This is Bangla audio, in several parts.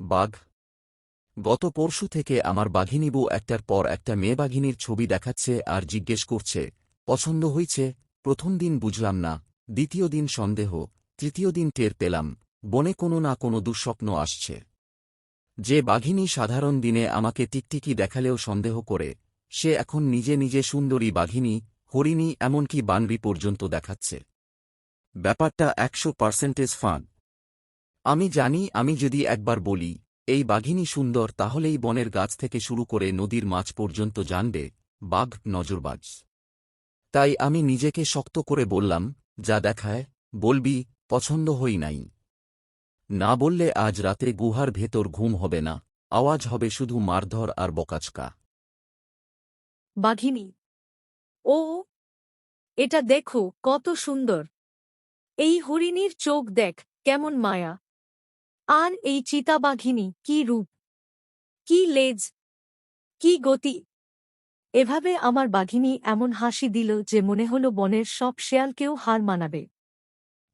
বাঘ। গত পরশু থেকে আমার বাঘিনীবু একটার পর একটা মেয়ে বাঘিনীর ছবি দেখাচ্ছে আর জিজ্ঞেস করছে, পছন্দ হইছে? প্রথম দিন বুঝলাম না, দ্বিতীয় দিন সন্দেহ, তৃতীয় দিন টের পেলাম, বনে কোনো না কোনো দুঃস্বপ্ন আসছে। যে বাঘিনী সাধারণ দিনে আমাকে টিকটিকি দেখালেও সন্দেহ করে, সে এখন নিজে নিজে সুন্দরী বাঘিনী, হরিণী এমনকি বানরি পর্যন্ত দেখাচ্ছে। ব্যাপারটা একশো পার্সেন্টেজ ফাঁদ আমি জানি, আমি যদি একবার বলি, এই বাঘিনী সুন্দর, তাহলেই বনের গাছ থেকে শুরু করে নদীর মাছ পর্যন্ত জানবে, বাঘ নজরবাজ। তাই আমি নিজেকে শক্ত করে বললাম, যা দেখায়, বলবি, পছন্দ হই নাই। না বললে আজ রাতে গুহার ভেতর ঘুম হবে না, আওয়াজ হবে শুধু মারধর আর বকাচকা। বাঘিনী, ও, এটা দেখো, কত সুন্দর। এই হরিণীর চোখ দেখ, কেমন মায়া। আর এই চিতাবাঘিনী কি রূপ? কি লেজ? কি গতি? এভাবে আমার বাঘিনী এমন হাসি দিল যে মনে হল বনের সব শেয়ালকেও হার মানাবে।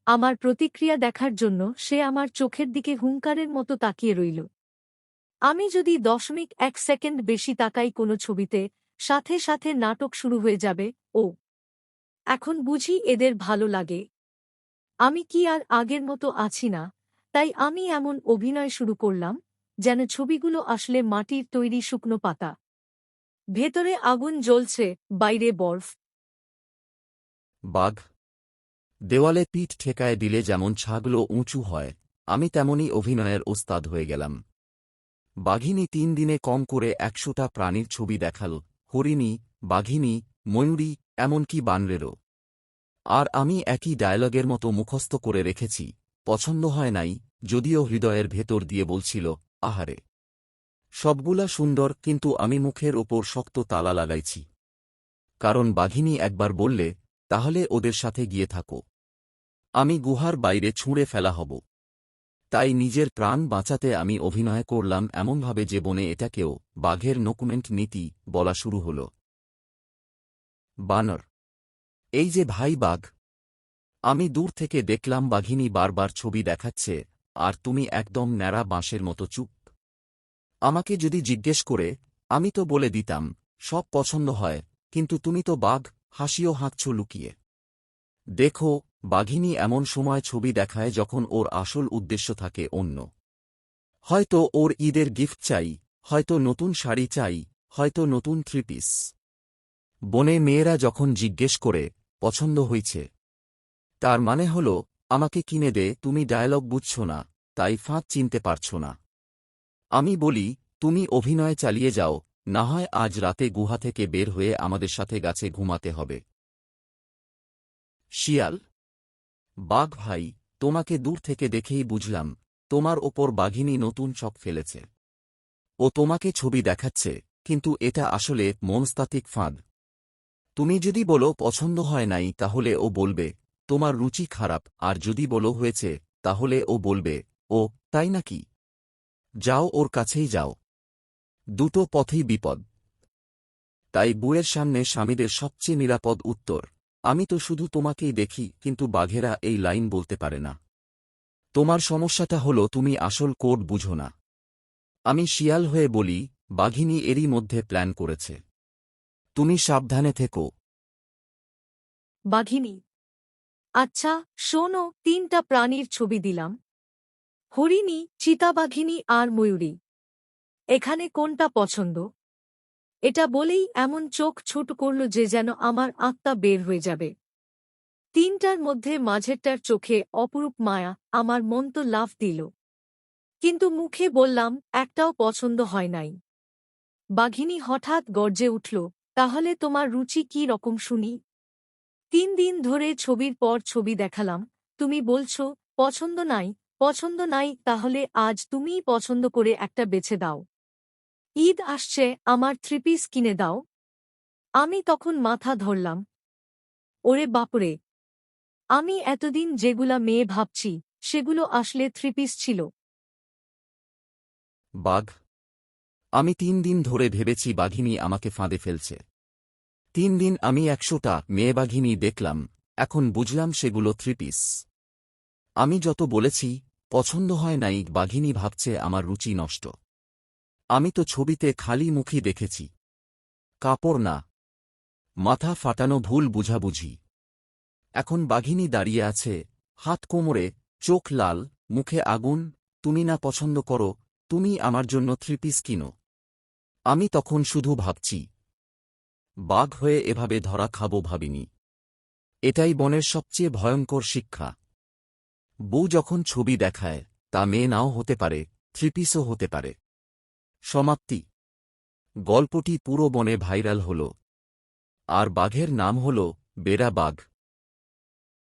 আমার প্রতিক্রিয়া দেখার জন্য সে আমার চোখের দিকে হুঙ্কারের মতো তাকিয়ে রইল। আমি যদি দশমিক এক সেকেন্ড বেশি তাকাই কোনো ছবিতে, সাথে সাথে নাটক শুরু হয়ে যাবে, ও। এখন বুঝি এদের ভালো লাগে। আমি কি আর আগের মতো আছি না? তাই আমি এমন অভিনয় শুরু করলাম, যেন ছবিগুলো আসলে মাটির তৈরি শুকনো পাতা। ভেতরে আগুন জ্বলছে, বাইরে বরফ। বাঘ। দেওয়ালে পিঠ ঠেকায় দিলে যেমন ছাগলো উঁচু হয়, আমি তেমনই অভিনয়ের ওস্তাদ হয়ে গেলাম। বাঘিনী তিন দিনে কম করে একশোটা প্রাণীর ছবি দেখাল, হরিণী, বাঘিনী, ময়ূরী, এমনকি বানরেরও। আর আমি একই ডায়ালগের মতো মুখস্থ করে রেখেছি। পছন্দ হয় নাই, যদিও হৃদয়ের ভেতর দিয়ে বলছিল, আহারে। সবগুলা সুন্দর, কিন্তু আমি মুখের ওপর শক্ত তালা লাগাইছি। কারণ বাঘিনী একবার বললে, তাহলে ওদের সাথে গিয়ে থাকো। আমি গুহার বাইরে ছুঁড়ে ফেলা হব। তাই নিজের প্রাণ বাঁচাতে আমি অভিনয় করলাম এমনভাবে যে বনে এটাকেও বাঘের নকুমেন্ট নীতি বলা শুরু হল। বানর। এই যে ভাই বাঘ আমি দূর থেকে দেখলাম বাঘিনী বারবার ছবি দেখাচ্ছে, আর তুমি একদম ন্যাড়া বাঁশের মতো চুপ। আমাকে যদি জিজ্ঞেস করে, আমি তো বলে দিতাম, সব পছন্দ হয়, কিন্তু তুমি তো বাঘ, হাসিও হাঁকছ লুকিয়ে। দেখো, বাঘিনী এমন সময় ছবি দেখায় যখন ওর আসল উদ্দেশ্য থাকে অন্য। হয়তো ওর ঈদের গিফট চাই, হয়তো নতুন শাড়ি চাই, হয়তো নতুন থ্রি পিস। বনে মেয়েরা যখন জিজ্ঞেস করে, পছন্দ হইছে তার মানে হল, আমাকে কিনে দে, তুমি ডায়ালগ বুঝছ না, তাই ফাঁদ চিনতে পারছ না। আমি বলি, তুমি অভিনয় চালিয়ে যাও, না হয় আজ রাতে গুহা থেকে বের হয়ে আমাদের সাথে গাছে ঘুমাতে হবে। শিয়াল, বাঘ ভাই, তোমাকে দূর থেকে দেখেই বুঝলাম, তোমার ওপর বাঘিনী নতুন চক ফেলেছে। ও তোমাকে ছবি দেখাচ্ছে, কিন্তু এটা আসলে মনস্তাত্ত্বিক ফাঁদ। তুমি যদি বলো পছন্দ হয় নাই, তাহলে ও বলবে তোমার রুচি খারাপ, আর যদি বলো হয়েছে, তাহলে ও বলবে, ও, তাই নাকি? যাও ওর কাছেই যাও। দুটো পথেই বিপদ। তাই বুয়ের সামনে স্বামীদের সবচেয়ে নিরাপদ উত্তর, আমি তো শুধু তোমাকেই দেখি, কিন্তু বাঘেরা এই লাইন বলতে পারে না। তোমার সমস্যাটা হল তুমি আসল কোড বুঝো না। আমি শিয়াল হয়ে বলি, বাঘিনী এরই মধ্যে প্ল্যান করেছে। তুমি সাবধানে থেকো। বাঘিনী আচ্ছা শোনো, তিনটা প্রাণীর ছবি দিলাম। হরিণী, চিতাবাঘিনী আর ময়ূরী। এখানে কোনটা পছন্দ? এটা বলেই এমন চোখ ছুট করল যে যেন আমার আত্মা বের হয়ে যাবে। তিনটার মধ্যে মাঝেরটার চোখে অপরূপ মায়া আমার মন তো লাফ দিল। কিন্তু মুখে বললাম, একটাও পছন্দ হয় নাই। বাঘিনী হঠাৎ গর্জে উঠল, তাহলে তোমার রুচি কি রকম শুনি? তিন দিন ধরে ছবির পর ছবি দেখালাম, তুমি বলছো, পছন্দ নাই পছন্দ নাই, তাহলে আজ তুমিই পছন্দ করে একটা বেছে দাও। ঈদ আসছে, আমার থ্রি পিস কিনে দাও। আমি তখন মাথা ধরলাম। ওরে বাপরে। আমি এতদিন যেগুলা মেয়ে ভাবছি, সেগুলো আসলে থ্রি পিস ছিল। বাঘ। আমি তিন দিন ধরে ভেবেছি বাঘিনী আমাকে ফাঁদে ফেলছে। তিন দিন আমি একশোটা মেয়েবাঘিনী দেখলাম, এখন বুঝলাম সেগুলো থ্রি পিস আমি যত বলেছি, পছন্দ হয় নাই, বাঘিনী ভাবছে আমার রুচি নষ্ট। আমি তো ছবিতে খালি মুখই দেখেছি। কাপড় না। মাথা ফাটানো ভুল বুঝাবুঝি। এখন বাঘিনী দাঁড়িয়ে আছে, হাত কোমরে, চোখ লাল, মুখে আগুন, তুমি না পছন্দ করো, তুমি আমার জন্য থ্রি পিস কিনো। আমি তখন শুধু ভাবছি বাঘ হয়ে এভাবে ধরা খাব ভাবিনি। এটাই বনের সবচেয়ে ভয়ঙ্কর শিক্ষা। বউ যখন ছবি দেখায়, তা মেয়ে নাও হতে পারে, থ্রিপিসও হতে পারে। সমাপ্তি। গল্পটি পুরো বনে ভাইরাল হল। আর বাঘের নাম হল বেড়া বাঘ।